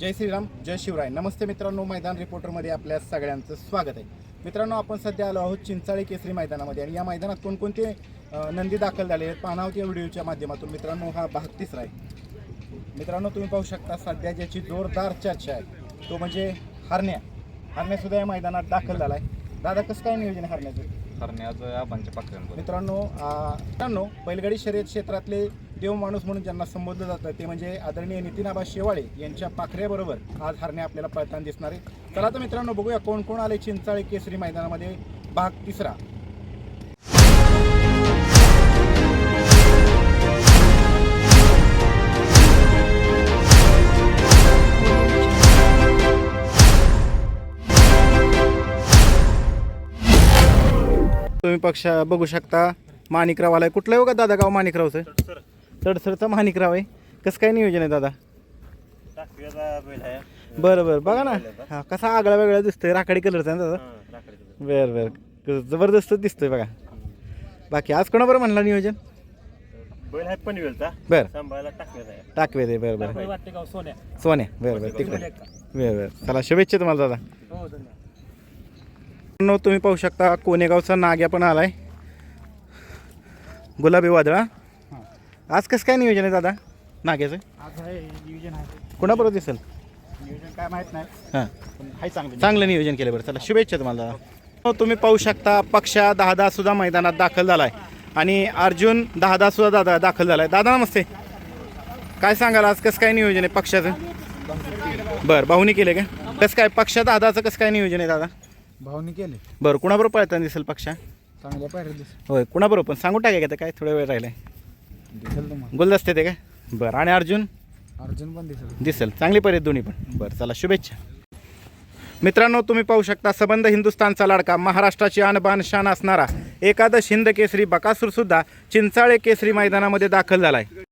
जय श्रीराम जय शिवराय. नमस्ते मित्रांनो मैदान रिपोर्टरमध्ये आपल्या सगळ्यांचं स्वागत आहे. मित्रांनो आपण सध्या आलो आहोत चिंचाळी केसरी मैदानामध्ये आणि या मैदानात कोणकोणते नंदी दाखल झाले आहेत पाहणावत या व्हिडिओच्या माध्यमातून. मित्रांनो हा भाग तिसरा आहे. मित्रांनो तुम्ही पाहू शकता सध्या ज्याची जोरदार चर्चा आहे तो म्हणजे हरण्या. हरण्यासुद्धा या मैदानात दाखल झाला आहे दादा कसं काय नियोजन हरण्याचं? करण्याच आबांच्या पाकऱ्यांवर मित्रांनो मित्रांनो बैलगाडी शर्यत क्षेत्रातले देव माणूस म्हणून ज्यांना संबोधलं जातं ते म्हणजे आदरणीय नितीन आबा शेवाळे यांच्या पाखऱ्याबरोबर आज हरणे आपल्याला पळताना दिसणार आहे चला तर मित्रांनो बघूया कोण कोण आले चिंचाळे केसरी मैदानामध्ये. भाग तिसरा. तुम्ही पक्ष बघू शकता. माणिकराव आलाय. कुठलं हो का दादा गाव? माणिकरावचं? तडसरचं माणिकराव आहे. कसं काय नियोजन आहे दादा? बरं बरं. बघा ना. हा कसा आगळा वेगळा दिसतोय. राखाडी कलरचा आहे ना दादा? बरं बरं. जबरदस्त दिसतोय बघा. बाकी आज कोणाबरोबर म्हणला नियोजन? बैल आहे पनवेलचा बरं. सांभाळायला आहे. टाकवे दे बरं बरं. वाटते गाव सोन्या. सोन्या. बरं बरं. तिकडे. बरं बरं. चला शुभेच्छा तुम्हाला दादा. हो तुम्ही पाहू शकता कोणेगावचा नाग्या पण आलाय. गुलाबी वादळा. आज कसं काय नियोजन आहे दादा? नाग्याचं आज आहे नियोजन आहे. कोणाबरोबर दिसेल? नियोजन काय माहीत नाही. हां. पण आहे चांगलं चांगलं नियोजन केलं बरं. चला शुभेच्छा तुम्हाला दादा. हो, तुम्ही पाहू शकता पक्षा दहा दहा सुद्धा मैदानात दाखल झालाय. आणि अर्जुन दहा दहा सुद्धा दादा दाखल झालाय. दादा नमस्ते. काय सांगाल आज? कसं काय नियोजन आहे पक्षाचं? बरं भाऊनी केलं का? कसं काय पक्षा दादाचं कसं काय नियोजन आहे दादा? भावनी केले. बरं कुणाबरोबर पळताना दिसेल पक्षा? चांगल्या दिस होय कुणाबरोबर? पण सांगू टाका का ते काय थोडा वेळ राहिलाय. दिसेल तुम्हाला. गुलदस्ते ते काय? बरं. आणि अर्जुन? अर्जुन पण दिसेल. दिसेल. चांगली पर्यंत दोन्ही पण. बरं चला शुभेच्छा. मित्रांनो तुम्ही पाहू शकता सबंध हिंदुस्थानचा लाडका महाराष्ट्राची आणबान शान असणारा एकादश हिंद केसरी बकासूर सुद्धा चिंचाळे केसरी मैदानामध्ये दाखल झालाय.